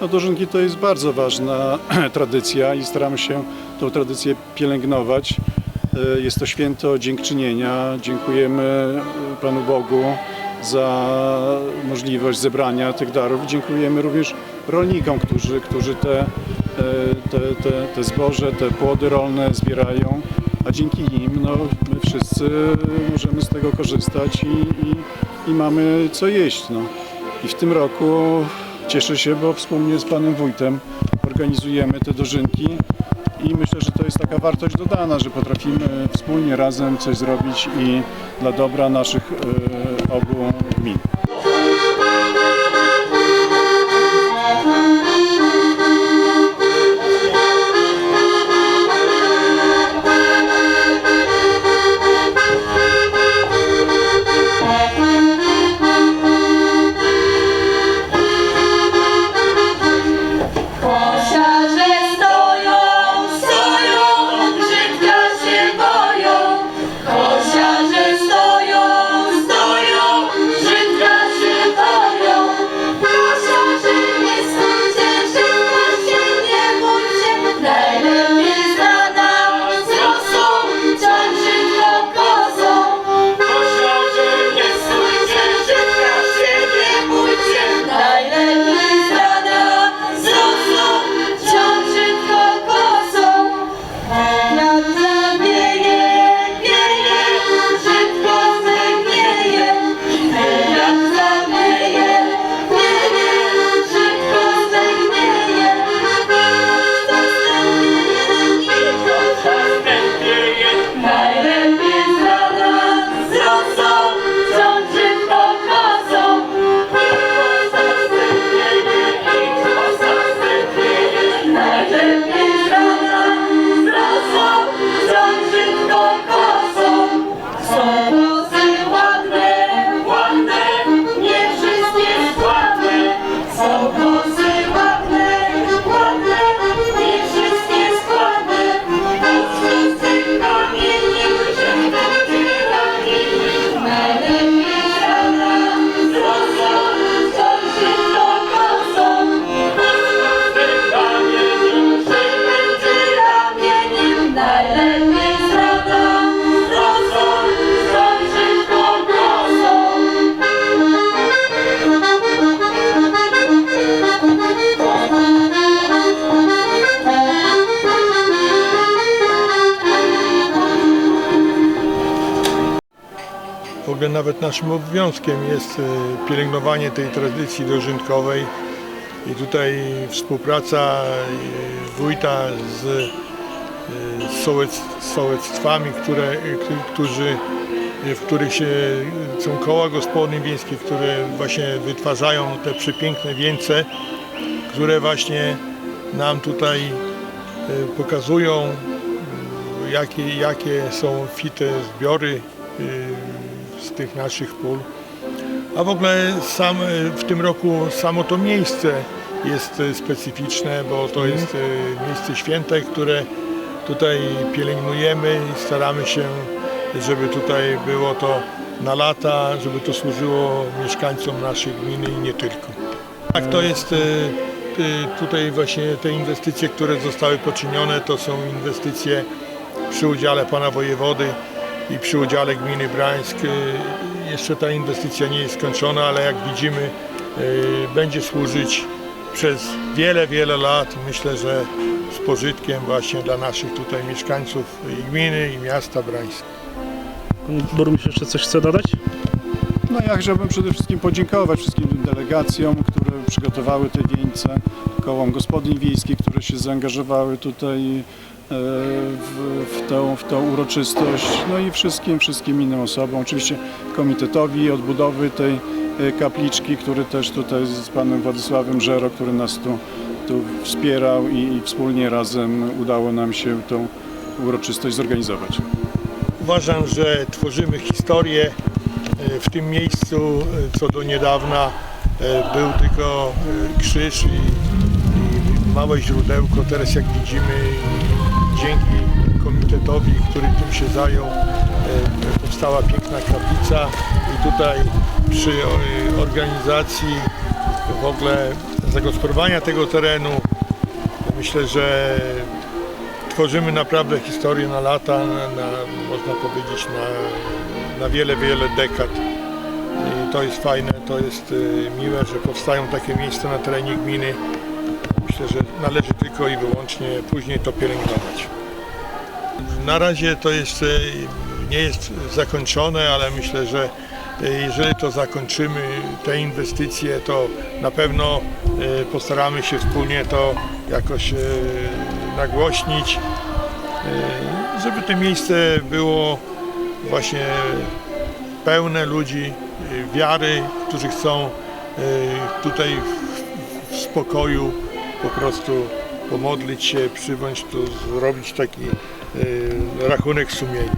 No dożynki to jest bardzo ważna tradycja i staramy się tą tradycję pielęgnować. E, Jest to święto dziękczynienia. Dziękujemy e, Panu Bogu za możliwość zebrania tych darów. Dziękujemy również rolnikom, którzy, którzy te, e, te, te, te zboże, te płody rolne zbierają, a dzięki nim no, my wszyscy możemy z tego korzystać i, i, i mamy co jeść. No. I w tym roku cieszę się, bo wspólnie z panem wójtem organizujemy te dożynki i myślę, że to jest taka wartość dodana, że potrafimy wspólnie razem coś zrobić i dla dobra naszych e, obu gmin. W ogóle nawet naszym obowiązkiem jest e, pielęgnowanie tej tradycji dożynkowej. I tutaj współpraca e, wójta z, e, z sołec, sołectwami, które, którzy, w których się są koła gospodyń wiejskich, które właśnie wytwarzają te przepiękne wieńce, które właśnie nam tutaj pokazują jakie, jakie są fite zbiory z tych naszych pól. A w ogóle sam, e, w tym roku samo to miejsce jest e, specyficzne, bo to jest e, miejsce święte, które tutaj pielęgnujemy i staramy się, żeby tutaj było to na lata, żeby to służyło mieszkańcom naszej gminy i nie tylko. Tak, to jest tutaj właśnie te inwestycje, które zostały poczynione, to są inwestycje przy udziale pana wojewody i przy udziale gminy Brańsk. E, Jeszcze ta inwestycja nie jest skończona, ale jak widzimy e, będzie służyć przez wiele, wiele lat i myślę, że z pożytkiem właśnie dla naszych tutaj mieszkańców i gminy i miasta Brańsk. Pan burmistrz jeszcze coś chce dodać? No ja chciałbym przede wszystkim podziękować wszystkim delegacjom, które przygotowały te wieńce, kołom gospodyń wiejskich, które się zaangażowały tutaj w, w, tą, w tą uroczystość, no i wszystkim, wszystkim innym osobom, oczywiście komitetowi odbudowy tej e, kapliczki, który też tutaj z panem Władysławem Żero, który nas tu, tu wspierał i, i wspólnie razem udało nam się tą uroczystość zorganizować. Uważam, że tworzymy historię E, W tym miejscu e, co do niedawna był tylko krzyż i, i małe źródełko. Teraz jak widzimy dzięki komitetowi, który tym się zajął, e, powstała piękna kaplica i tutaj przy e, organizacji w ogóle zagospodarowania tego terenu myślę, że tworzymy naprawdę historię na lata, na, na, można powiedzieć na, na wiele, wiele dekad. I to jest fajne, to jest y, miłe, że powstają takie miejsca na terenie gminy. Myślę, że należy tylko i wyłącznie później to pielęgnować. Na razie to jest, y, nie jest zakończone, ale myślę, że y, jeżeli to zakończymy, te inwestycje, to na pewno y, postaramy się wspólnie to jakoś nagłośnić, żeby to miejsce było właśnie pełne ludzi wiary, którzy chcą tutaj w spokoju po prostu pomodlić się, przybądź tu, zrobić taki y, rachunek sumienia.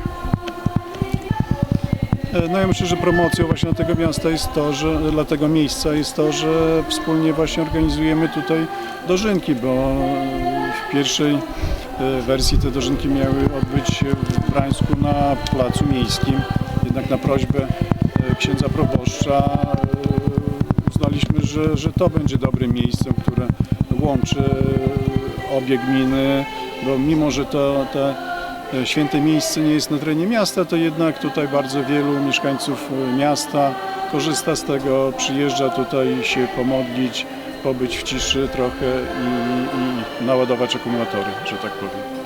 E, No ja myślę, że promocją właśnie tego miasta jest to, że dla tego miejsca jest to, że wspólnie właśnie organizujemy tutaj dożynki, bo e, w pierwszej wersji te dożynki miały odbyć się w Brańsku na placu miejskim. Jednak na prośbę księdza proboszcza uznaliśmy, że, że to będzie dobrym miejscem, które łączy e, obie gminy, bo mimo, że to te e, święte miejsce nie jest na terenie miasta, to jednak tutaj bardzo wielu mieszkańców e, miasta korzysta z tego, przyjeżdża tutaj się pomodlić, pobyć w ciszy trochę i, i naładować akumulatory, że tak powiem.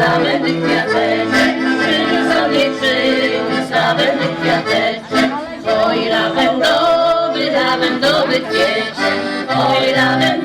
Przyniósł lawendy kwiateczek, on jej, przyniósł lawendy kwiateczek. Oj, lawendowy, lawendowy kwiecie, oj, lawendowy,